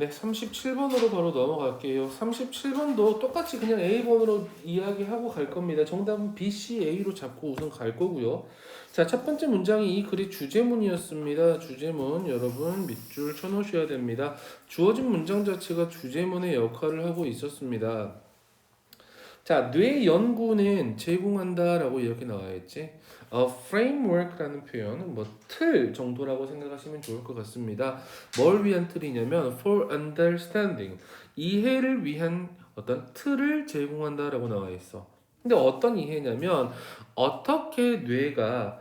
네, 37번으로 바로 넘어갈게요. 37번도 똑같이 그냥 A번으로 이야기하고 갈 겁니다. 정답은 B, C, A로 잡고 우선 갈 거고요. 자, 첫 번째 문장이 이 글의 주제문이었습니다. 주제문 여러분 밑줄 쳐놓으셔야 됩니다. 주어진 문장 자체가 주제문의 역할을 하고 있었습니다. 자, 뇌 연구는 제공한다라고 이렇게 나와 있지. 어, framework라는 표현은 뭐 틀 정도라고 생각하시면 좋을 것 같습니다. 뭘 위한 틀이냐면 for understanding 이해를 위한 어떤 틀을 제공한다라고 나와 있어. 근데 어떤 이해냐면 어떻게 뇌가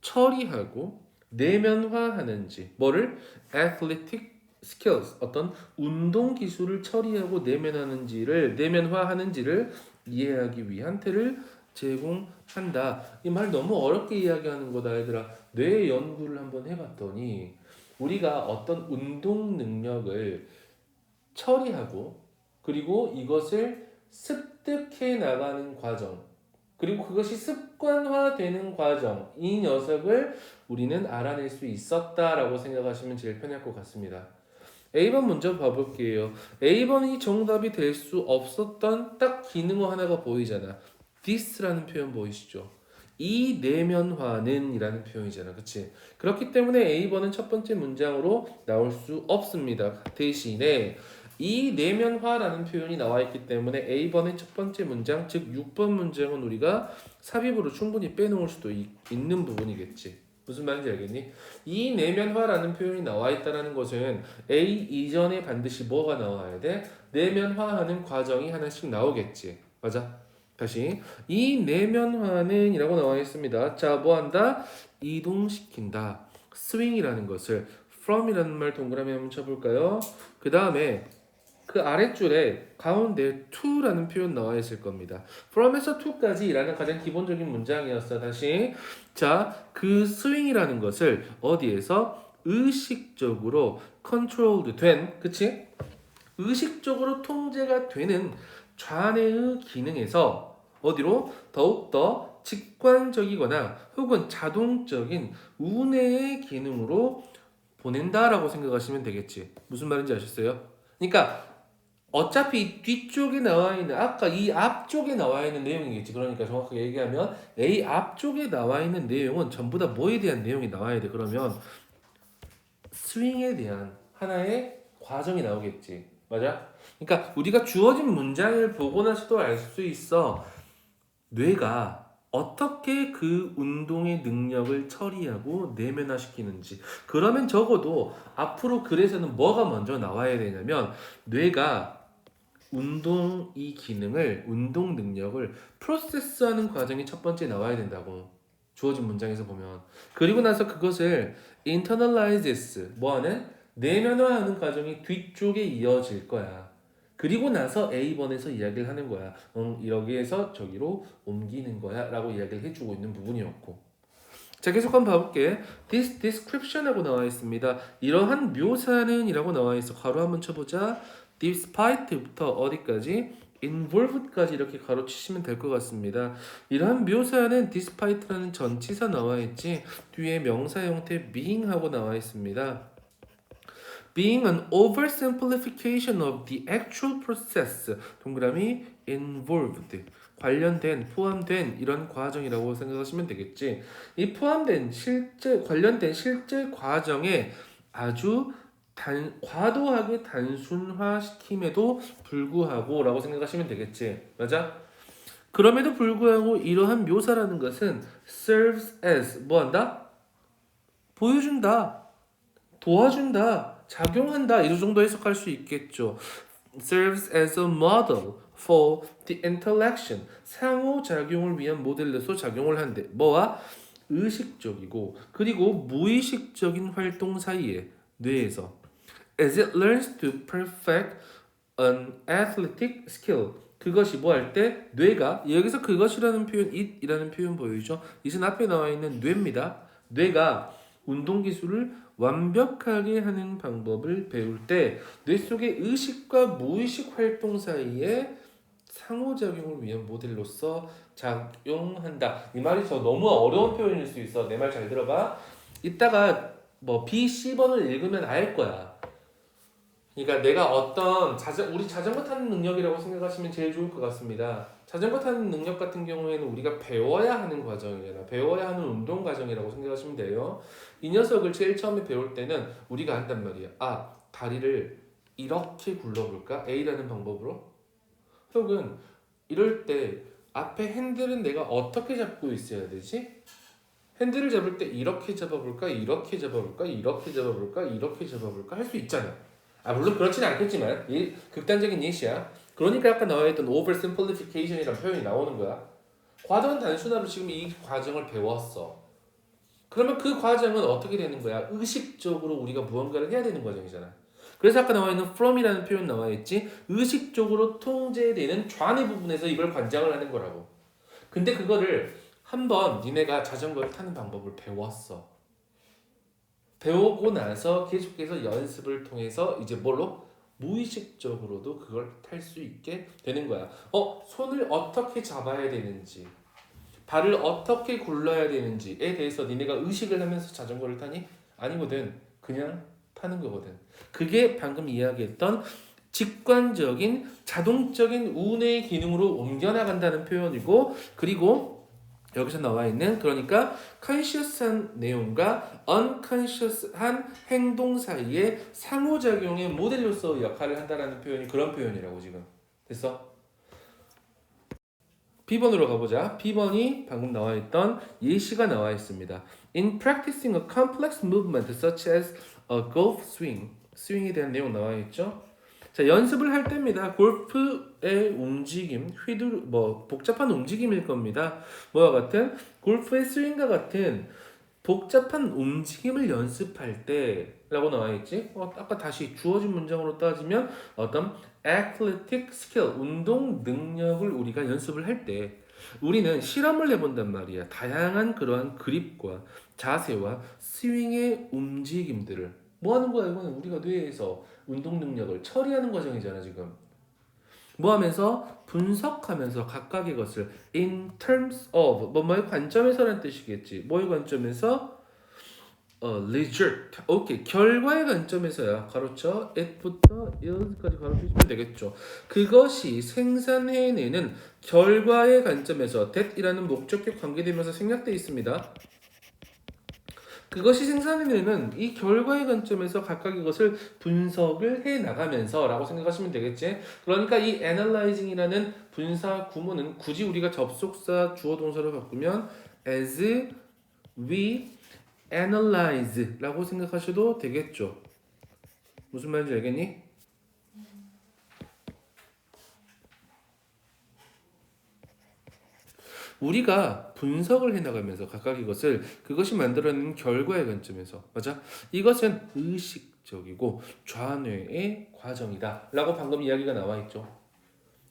처리하고 내면화하는지 뭐를 athletic skills 어떤 운동 기술을 처리하고 내면하는지를 내면화하는지를 이해하기 위한 틀을 제공한다. 이 말 너무 어렵게 이야기하는 거다 얘들아. 뇌 연구를 한번 해봤더니 우리가 어떤 운동 능력을 처리하고 그리고 이것을 습득해 나가는 과정 그리고 그것이 습관화되는 과정 이 녀석을 우리는 알아낼 수 있었다라고 생각하시면 제일 편할 것 같습니다. A번 먼저 봐볼게요. A번이 정답이 될 수 없었던 딱 기능어 하나가 보이잖아. this라는 표현 보이시죠? 이 내면화는 이라는 표현이잖아. 그치? 그렇기 때문에 A번은 첫 번째 문장으로 나올 수 없습니다. 대신에 이 내면화라는 표현이 나와 있기 때문에 A번의 첫 번째 문장, 즉 6번 문장은 우리가 삽입으로 충분히 빼놓을 수도 있, 있는 부분이겠지. 무슨 말인지 알겠니? 이 내면화라는 표현이 나와 있다는 것은 A 이전에 반드시 뭐가 나와야 돼? 내면화하는 과정이 하나씩 나오겠지. 맞아? 다시 이 내면화는 이라고 나와 있습니다. 자, 뭐 한다? 이동시킨다. 스윙이라는 것을 from이라는 말 동그라미 한번 쳐볼까요? 그 다음에 그 아랫줄에 가운데 to라는 표현 나와 있을 겁니다. from에서 to까지라는 가장 기본적인 문장이었어. 다시 자, 그 스윙이라는 것을 어디에서 의식적으로 controlled 된, 그치? 의식적으로 통제가 되는 좌뇌의 기능에서 어디로 더욱더 직관적이거나 혹은 자동적인 우뇌의 기능으로 보낸다라고 생각하시면 되겠지. 무슨 말인지 아셨어요? 그러니까 어차피 뒤쪽에 나와 있는 아까 이 앞쪽에 나와 있는 내용이겠지. 그러니까 정확하게 얘기하면 A 앞쪽에 나와 있는 내용은 전부 다 뭐에 대한 내용이 나와야 돼. 그러면 스윙에 대한 하나의 과정이 나오겠지. 맞아? 그러니까 우리가 주어진 문장을 보고 나서도 알 수 있어. 뇌가 어떻게 그 운동의 능력을 처리하고 내면화시키는지. 그러면 적어도 앞으로 글에서는 뭐가 먼저 나와야 되냐면 뇌가 운동 이 기능을 운동 능력을 프로세스하는 과정이 첫 번째 나와야 된다고. 주어진 문장에서 보면 그리고 나서 그것을 internalizes 뭐하는 내면화하는 과정이 뒤쪽에 이어질 거야. 그리고 나서 A번에서 이야기를 하는 거야. 응, 여기에서 저기로 옮기는 거야. 라고 이야기를 해주고 있는 부분이었고. 자, 계속 한번 봐볼게. This description하고 나와 있습니다. 이러한 묘사는 이라고 나와 있어. 가로 한번 쳐보자. Despite부터 어디까지? involved까지 이렇게 가로치시면 될 것 같습니다. 이러한 묘사는 despite라는 전치사 나와 있지 뒤에 명사 형태 being하고 나와 있습니다. being an oversimplification of the actual process 동그라미 involved 관련된 포함된 이런 과정이라고 생각하시면 되겠지. 이 포함된 실제 관련된 실제 과정에 아주 단, 과도하게 단순화시킴에도 불구하고 라고 생각하시면 되겠지. 맞아? 그럼에도 불구하고 이러한 묘사라는 것은 serves as 뭐 한다? 보여준다. 도와준다. 작용한다. 이 정도 해석할 수 있겠죠. serves as a model for the intellection. 상호작용을 위한 모델로서 작용을 한대. 뭐와? 의식적이고 그리고 무의식적인 활동 사이에 뇌에서 as it learns to perfect an athletic skill. 그것이 뭐 할 때 뇌가 여기서 그것이라는 표현 it이라는 표현 보이죠? it은 앞에 나와 있는 뇌입니다. 뇌가 운동 기술을 완벽하게 하는 방법을 배울 때 뇌 속의 의식과 무의식 활동 사이에 상호작용을 위한 모델로서 작용한다. 이 말이 저 너무 어려운 표현일 수 있어. 내 말 잘 들어봐. 이따가 뭐 B, C번을 읽으면 알 거야. 그러니까 내가 어떤 자전 우리 자전거 타는 능력이라고 생각하시면 제일 좋을 것 같습니다. 자전거 타는 능력 같은 경우에는 우리가 배워야 하는 과정이잖아. 배워야 하는 운동 과정이라고 생각하시면 돼요. 이 녀석을 제일 처음에 배울 때는 우리가 한단 말이야. 아 다리를 이렇게 굴러볼까? A라는 방법으로. 혹은 이럴 때 앞에 핸들은 내가 어떻게 잡고 있어야 되지? 핸들을 잡을 때 이렇게 잡아볼까? 이렇게 잡아볼까? 이렇게 잡아볼까? 이렇게 잡아볼까? 할 수 있잖아. 아 물론 그렇지는 않겠지만 이 극단적인 예시야. 그러니까 아까 나와 있던 oversimplification이라는 표현이 나오는 거야. 과정은 단순하로 지금 이 과정을 배웠어. 그러면 그 과정은 어떻게 되는 거야? 의식적으로 우리가 무언가를 해야 되는 과정이잖아. 그래서 아까 나와 있는 from이라는 표현 나와 있지. 의식적으로 통제되는 좌뇌 부분에서 이걸 관장을 하는 거라고. 근데 그거를 한번 니네가 자전거를 타는 방법을 배웠어. 배우고 나서 계속해서 연습을 통해서 이제 뭘로 무의식적으로도 그걸 탈 수 있게 되는 거야. 어, 손을 어떻게 잡아야 되는지, 발을 어떻게 굴러야 되는지에 대해서 니네가 의식을 하면서 자전거를 타니? 아니거든. 그냥 타는 거거든. 그게 방금 이야기했던 직관적인 자동적인 운의 기능으로 옮겨나간다는 표현이고 그리고 여기서 나와 있는 그러니까 conscious한 내용과 unconscious한 행동 사이의 상호작용의 모델로서 역할을 한다라는 표현이 그런 표현이라고 지금 됐어? B번으로 가보자. B번이 방금 나와 있던 예시가 나와 있습니다. In practicing a complex movement such as a golf swing, 스윙에 대한 내용 나와 있죠. 자 연습을 할 때입니다. 골프 의 움직임, 휘둘 뭐 복잡한 움직임일 겁니다. 뭐와 같은 골프의 스윙과 같은 복잡한 움직임을 연습할 때라고 나와 있지. 어, 아까 다시 주어진 문장으로 따지면 어떤 athletic skill 운동 능력을 우리가 연습을 할 때 우리는 실험을 해본단 말이야. 다양한 그러한 그립과 자세와 스윙의 움직임들을 뭐 하는 거야? 이거는 우리가 뇌에서 운동 능력을 처리하는 과정이잖아 지금. 뭐 하면서 분석하면서 각각의 것을 in terms of 뭐 뭐의 관점에서라는 뜻이겠지. 뭐의 관점에서 어 result 오케이 결과의 관점에서야 가로쳐 it부터 is까지 가로치시면 되겠죠. 그것이 생산해내는 결과의 관점에서 that이라는 목적격 관계되면서 생략되어 있습니다. 그것이 생산해내는 이 결과의 관점에서 각각 이것을 분석을 해 나가면서라고 생각하시면 되겠지. 그러니까 이 analyzing이라는 분사 구문은 굳이 우리가 접속사 주어 동사로 바꾸면 as we analyze라고 생각하셔도 되겠죠. 무슨 말인지 알겠니? 우리가 분석을 해나가면서 각각 이것을 그것이 만들어내는 결과의 관점에서 맞아? 이것은 의식적이고 좌뇌의 과정이다라고 방금 이야기가 나와 있죠.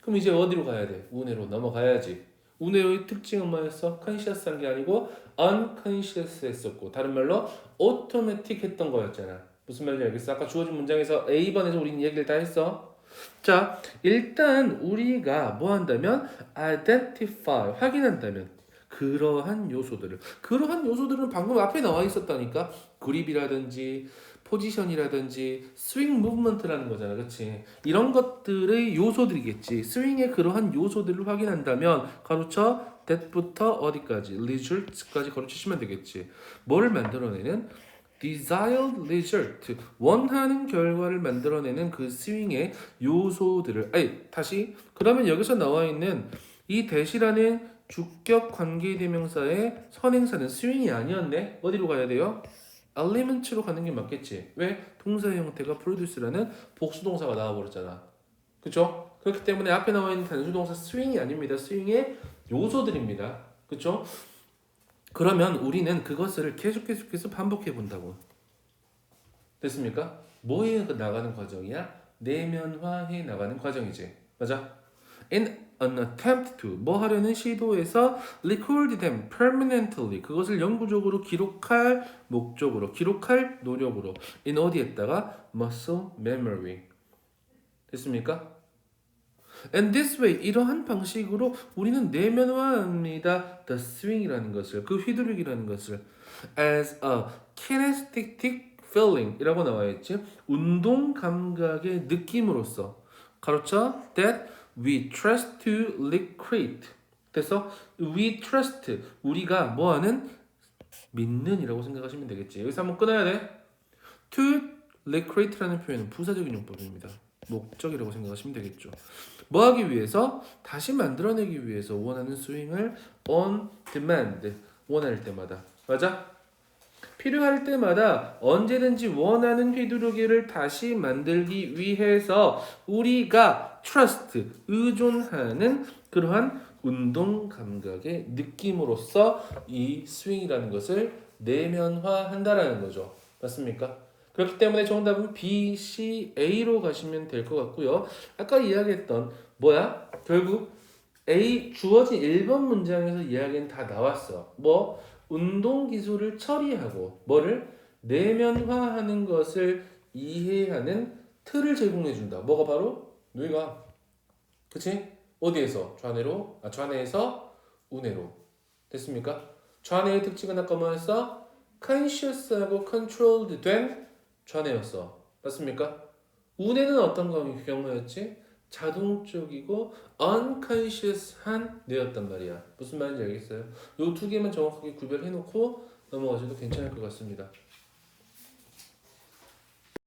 그럼 이제 어디로 가야 돼? 우뇌로 넘어가야지. 우뇌의 특징은 뭐였어? 컨시어스한 게 아니고 unconscious 했었고 다른 말로 automatic 했던 거였잖아. 무슨 말인지 알겠어? 아까 주어진 문장에서 A번에서 우린 얘기를 다 했어. 자, 일단 우리가 뭐 한다면 identify 확인한다면 그러한 요소들을. 그러한 요소들은 방금 앞에 나와 있었다니까. 그립이라든지 포지션이라든지 스윙 무브먼트라는 거잖아 그렇지 이런 것들의 요소들이겠지. 스윙의 그러한 요소들을 확인한다면 가로쳐 that부터 어디까지 results까지 가로치시면 되겠지. 뭐를 만들어내는 desired result 원하는 결과를 만들어내는 그 스윙의 요소들을 아니 다시 그러면 여기서 나와 있는 이 대시라는 주격 관계 대명사의 선행사는 스윙이 아니었네 어디로 가야 돼요? element로 가는 게 맞겠지 왜? 동사의 형태가 produce라는 복수동사가 나와버렸잖아 그쵸? 그렇기 때문에 앞에 나와 있는 단수동사 스윙이 아닙니다 스윙의 요소들입니다 그쵸? 그러면 우리는 그것을 계속 계속해서 반복해 본다고. 됐습니까? 뭐에 나가는 과정이야? 내면화해 나가는 과정이지. 맞아? In an attempt to 뭐 하려는 시도에서 record them permanently 그것을 영구적으로 기록할 목적으로 기록할 노력으로 in 어디에다가 muscle memory 됐습니까? And this way 이러한 방식으로 우리는 내면화합니다. The swing이라는 것을 그 휘두르기라는 것을 as a kinesthetic feeling이라고 나와 있지. 운동 감각의 느낌으로써 가로쳐 that we trust to recreate. 그래서 we trust 우리가 뭐하는 믿는이라고 생각하시면 되겠지. 여기서 한번 끊어야 돼. to recreate라는 표현은 부사적인 용법입니다. 목적이라고 생각하시면 되겠죠. 뭐 하기 위해서 다시 만들어내기 위해서 원하는 스윙을 on demand 원할 때마다 맞아? 필요할 때마다 언제든지 원하는 휘두르기를 다시 만들기 위해서 우리가 trust 의존하는 그러한 운동 감각의 느낌으로써 이 스윙이라는 것을 내면화한다라는 거죠. 맞습니까? 그렇기 때문에 정답은 B, C, A로 가시면 될 것 같고요. 아까 이야기했던 뭐야? 결국 A 주어진 1번 문장에서 이야기는 다 나왔어. 뭐 운동 기술을 처리하고 뭐를 내면화하는 것을 이해하는 틀을 제공해 준다. 뭐가 바로 누이가 그치? 어디에서? 좌뇌로? 아 좌뇌에서 우뇌로 됐습니까? 좌뇌의 특징은 아까 뭐였어? conscious하고 controlled 된 좌뇌였어. 맞습니까? 우뇌는 어떤 거- 경우였지? 자동적이고 unconscious한 뇌였단 말이야. 무슨 말인지 알겠어요? 요 두 개만 정확하게 구별해 놓고 넘어가셔도 괜찮을 것 같습니다.